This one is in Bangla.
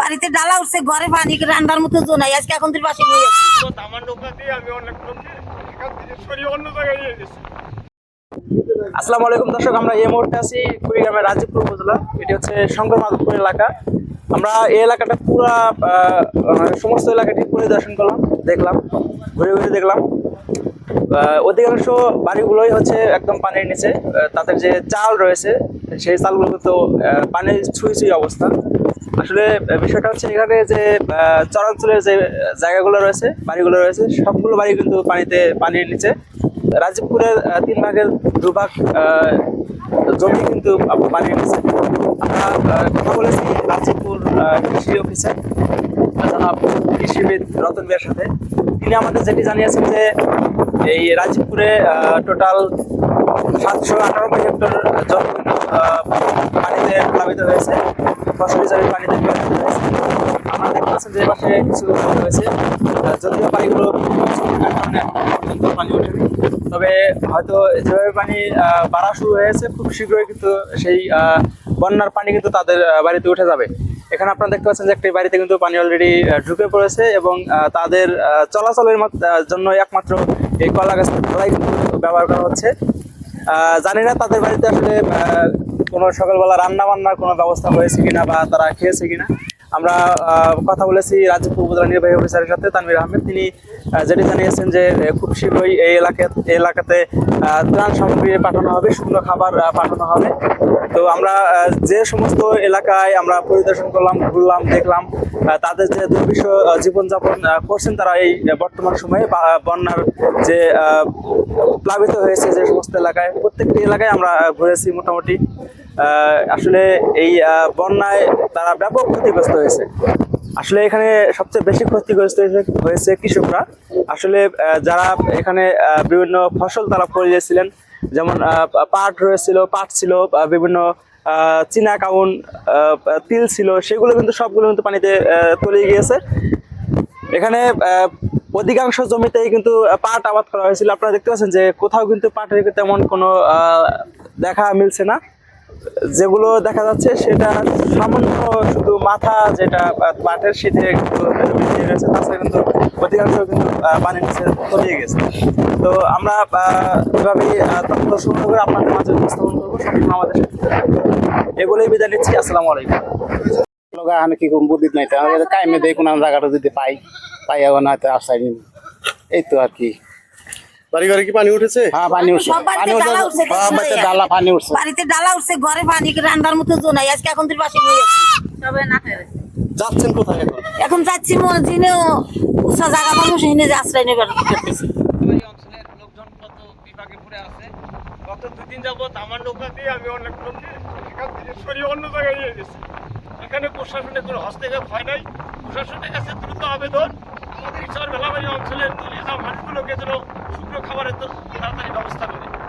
বাড়িতে ডালা উঠছে ঘরে পানি রান্নার মতো জোনাই আজকে এখন তুই পাশে নিয়ে যাচ্ছি আসসালামু আলাইকুম দর্শক আমরা এই মুহূর্তে আছি কুড়িগ্রামের রাজীবপুর উপজেলা। এটি হচ্ছে শঙ্কর মাধবপুর এলাকা। আমরা এই এলাকাটা পুরা আহ, মানে সমস্ত এলাকাটি পরিদর্শন করলাম দেখলাম ঘুরে ঘুরে দেখলাম। আহ, অধিকাংশ বাড়িগুলোই হচ্ছে একদম পানির নিচে তাদের যে চাল রয়েছে সেই চালগুলো তো আহ, পানির ছুঁই ছুঁই অবস্থা। আসলে বিষয়টা হচ্ছে এখানে যে চরাঞ্চলের যে জায়গাগুলো রয়েছে, বাড়িগুলো রয়েছে, সবগুলো বাড়ি কিন্তু পানিতে, পানির নিচে। রাজীবপুরের তিন ভাগের দুভাগ জমি কিন্তু পানির নিচে। আমরা কথা বলেছি রাজীবপুর কৃষি অফিসার জনাব কৃষিবিদ রতন বিয়ার সাথে। তিনি আমাদের যেটি জানিয়েছেন যে, এই রাজীবপুরে টোটাল সাতশো আটানব্বই হেক্টর জমি পানিতে প্লাবিত হয়েছে। প্লাবিত হয়েছে দেখতে যে পাশে কিছু রয়েছে যদিও পর্যন্ত পানি ওঠেনি, তবে হয়তো যেভাবে পানি বাড়া শুরু হয়েছে, খুব শীঘ্রই কিন্তু সেই বন্যার পানি কিন্তু তাদের বাড়িতে উঠে যাবে। এখানে আপনারা দেখতে পাচ্ছেন যে একটি বাড়িতে কিন্তু পানি অলরেডি ঢুকে পড়েছে এবং তাদের চলাচলের জন্য একমাত্র এই কলা কিন্তু ব্যবহার করা হচ্ছে। জানি না তাদের বাড়িতে আসলে কোনো সকালবেলা রান্না বান্নার কোনো ব্যবস্থা হয়েছে কিনা বা তারা খেয়েছে কিনা? আমরা কথা বলেছি রাজ্যপুর উপজেলা নির্বাহী অফিসারের সাথে, তানভীর আহমেদ। তিনি যেটি জানিয়েছেন যে খুব শীঘ্রই এই এলাকা এলাকাতে ত্রাণ সামগ্রী পাঠানো হবে, শুকনো খাবার পাঠানো হবে। তো আমরা যে সমস্ত এলাকায় আমরা পরিদর্শন করলাম, ঘুরলাম, দেখলাম তাদের যে দুর্বিষ জীবনযাপন করছেন তারা এই বর্তমান সময়ে বন্যার যে প্লাবিত হয়েছে যে সমস্ত এলাকায়, প্রত্যেকটি এলাকায় আমরা ঘুরেছি মোটামুটি। আসলে এই বন্যায় তারা ব্যাপক ক্ষতিগ্রস্ত হয়েছে। আসলে এখানে সবচেয়ে বেশি ক্ষতিগ্রস্ত হয়েছে- কৃষকরা। আসলে যারা এখানে বিভিন্ন ফসল তারা ফলিয়েছিলেন যেমন পাট রয়েছিল, পাট ছিল বিভিন্ন চীনা কাউন তিল ছিল, সেগুলো কিন্তু সবগুলো কিন্তু পানিতে তলিয়ে গিয়েছে। এখানে অধিকাংশ জমিতেই কিন্তু পাট আবাদ করা হয়েছিল। আপনারা দেখতে পাচ্ছেন যে কোথাও কিন্তু পাটের তেমন কোনো দেখা মিলছে না। যেগুলো দেখা যাচ্ছে সেটা সামান্য শুধু মাথা যেটা পাটের শীতে কিন্তু গেছে তাছাড়া কিন্তু অধিকাংশ কিন্তু পানির নিচে তলিয়ে গেছে। তো আমরা এভাবেই তথ্য সংগ্রহ করে আপনাদের মাঝে উপস্থাপন করব সবসময় আমাদের এগুলোই বিদায় নিচ্ছি, আসসালামু আলাইকুম। আনে কি করব বুদ্ধিত নাই তাহলে কাইমে দেয় কোনো জায়গাটা যদি পাই পাই না তো আসাই নিন এই তো আর কি। বাড়ি ঘরে কি পানি উঠেছে? হ্যাঁ পানি উঠছে। পানি উঠছে সব বাড়িতে ডালা পানি উঠছে। বাড়িতে ডালা উঠছে ঘরে পানি রান্নার মতো জোনাই আজকে এখন তুই পাশে নিয়ে যাচ্ছি তবে না ফেরে। যাচ্ছেন কোথায় এখন? এখন যাচ্ছি মসজিদে উষা জায়গা পাবো সেখানে যে আশ্রয় নেবার করতেছি। লোকজন কত বিভাগে পড়ে আছে। গত দুদিন যাবত আমার নৌকা দিয়ে আমি অনেক লোককে এখান থেকে সরিয়ে অন্য জায়গায় নিয়ে গেছি। এখানে প্রশাসনের কোনো হস্তক্ষেপ হয় নাই। প্রশাসনের কাছে দ্রুত আবেদন। আমাদের ঈশ্বর বেলাবাড়ি অঞ্চলের তলিয়ে যাওয়া মানুষগুলোকে যেন শুকনো খাবারের তাড়াতাড়ি ব্যবস্থা করে।